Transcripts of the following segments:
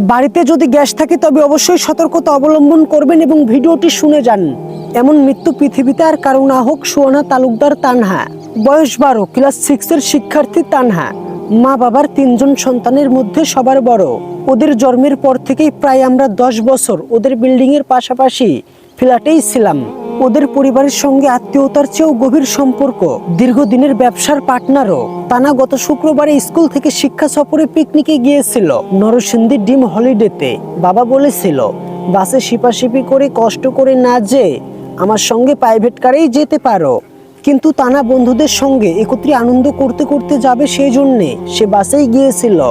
বাড়িতে যদি গ্যাস থাকে, তবে অবশ্যই সতর্কতা অবলম্বন করবেন এবং ভিডিওটি শুনে যান। এমন মৃত্যু পৃথিবীতে আর কারও না হোক, সুয়ানা তালুকদার তানহা। বয়স বারো, ক্লাস সিক্সের শিক্ষার্থী তানহা। মা বাবার তিনজন সন্তানের মধ্যে সবার বড়। ওদের জন্মের পর থেকেই প্রায় আমরা দশ বছর ওদের বিল্ডিং এর পাশাপাশি ফ্ল্যাটেই ছিলাম। ওদের পরিবারের সঙ্গে আত্মীয়তার চেয়েও গভীর সম্পর্ক। দীর্ঘদিনের ব্যবসার পার্টনারও। তানা গত শুক্রবারে স্কুল থেকে শিক্ষা সফরে পিকনিকে গিয়েছিল নরসিংদী ডিম হলিডেতে। বাবা বলেছিল, বাসে শিপাশিপি করে কষ্ট করে না যে আমার সঙ্গে প্রাইভেট কারেই যেতে পারো। কিন্তু তানা বন্ধুদের সঙ্গে একত্রে আনন্দ করতে করতে যাবে সেই জন্যে সে বাসেই গিয়েছিল।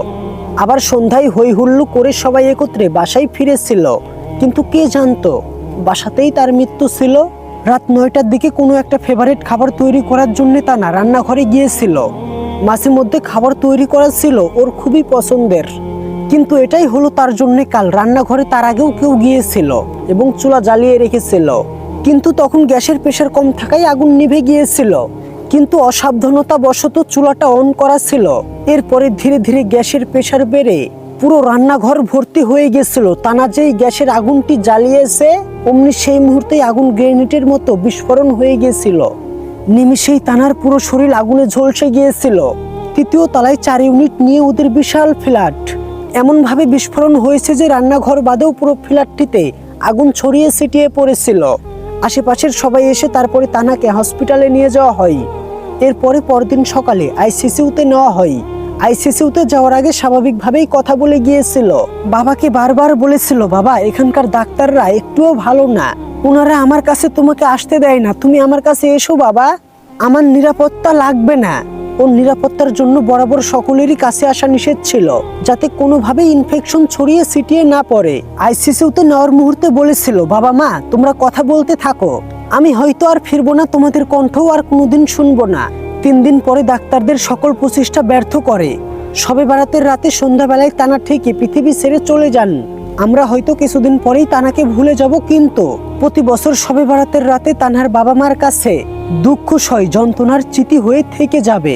আবার সন্ধ্যায় হই হুল্লু করে সবাই একত্রে বাসায় ফিরেছিল। কিন্তু কে জানতো বাসাতেই তার মৃত্যু ছিল। রাত নয়টার দিকে কোনো একটা ফেভারিট খাবার তৈরি করার জন্য তা না রান্নাঘরে গিয়েছিল। মাঝে মধ্যে খাবার তৈরি করা ছিল ওর খুবই পছন্দের। কিন্তু এটাই হলো তার জন্য কাল রান্নাঘরে তার আগেও কেউ গিয়েছিল এবং চুলা জ্বালিয়ে রেখেছিল। কিন্তু তখন গ্যাসের প্রেশার কম থাকায় আগুন নিভে গিয়েছিল। কিন্তু অসাবধানতা বশত চুলাটা অন করা ছিল। এরপরে ধীরে ধীরে গ্যাসের প্রেশার বেড়ে পুরো রান্নাঘর ভর্তি হয়ে গেছিল। টানা যেই গ্যাসের আগুনটি জ্বালিয়েছে। অমনি সেই মুহূর্তেই আগুন গ্রেনেডের মতো বিস্ফোরণ হয়ে গিয়েছিল নিমিষেই তানার পুরো শরীর আগুনে ঝলসে গিয়েছিল। তৃতীয় তলায় চার ইউনিট নিয়ে ওদের বিশাল ফ্ল্যাট। এমনভাবে বিস্ফোরণ হয়েছে যে রান্নাঘর বাদেও পুরো ফ্ল্যাটটিতে আগুন ছড়িয়ে ছিটিয়ে পড়েছিল। আশেপাশের সবাই এসে তারপরে তানাকে হসপিটালে নিয়ে যাওয়া হয়। এরপরে পরদিন সকালে আইসিসিউতে নেওয়া হয়। আইসিসিউতে যাওয়ার আগে স্বাভাবিকভাবেই কথা বলে গিয়েছিল। বাবাকে বারবার বলেছিল, বাবা, এখানকার ডাক্তাররা একটুও ভালো না। ওনারা আমার কাছে তোমাকে আসতে দেয় না। তুমি আমার কাছে এসো, বাবা। আমার নিরাপত্তা লাগবে না। ওর নিরাপত্তার জন্য বরাবর সকলেরই কাছে আসা নিষেধ ছিল, যাতে কোনোভাবে ইনফেকশন ছড়িয়ে ছিটিয়ে না পড়ে। আইসিসিউতে নেওয়ার মুহূর্তে বলেছিল, বাবা, মা, তোমরা কথা বলতে থাকো। আমি হয়তো আর ফিরবো না, তোমাদের কণ্ঠও আর কোনোদিন শুনব না। তিন দিন পরে ডাক্তারদের সকল প্রচেষ্টা ব্যর্থ করে। সবে বারাতের রাতে সন্ধ্যাবেলায় তানা ঠিকই পৃথিবী ছেড়ে চলে যান। আমরা হয়তো কিছুদিন পরেই তানাকে ভুলে যাব, কিন্তু প্রতি বছর সবে বারাতের রাতে তানহার বাবা মার কাছে দুঃখ, সয়, যন্ত্রণার চিতি হয়ে থেকে যাবে।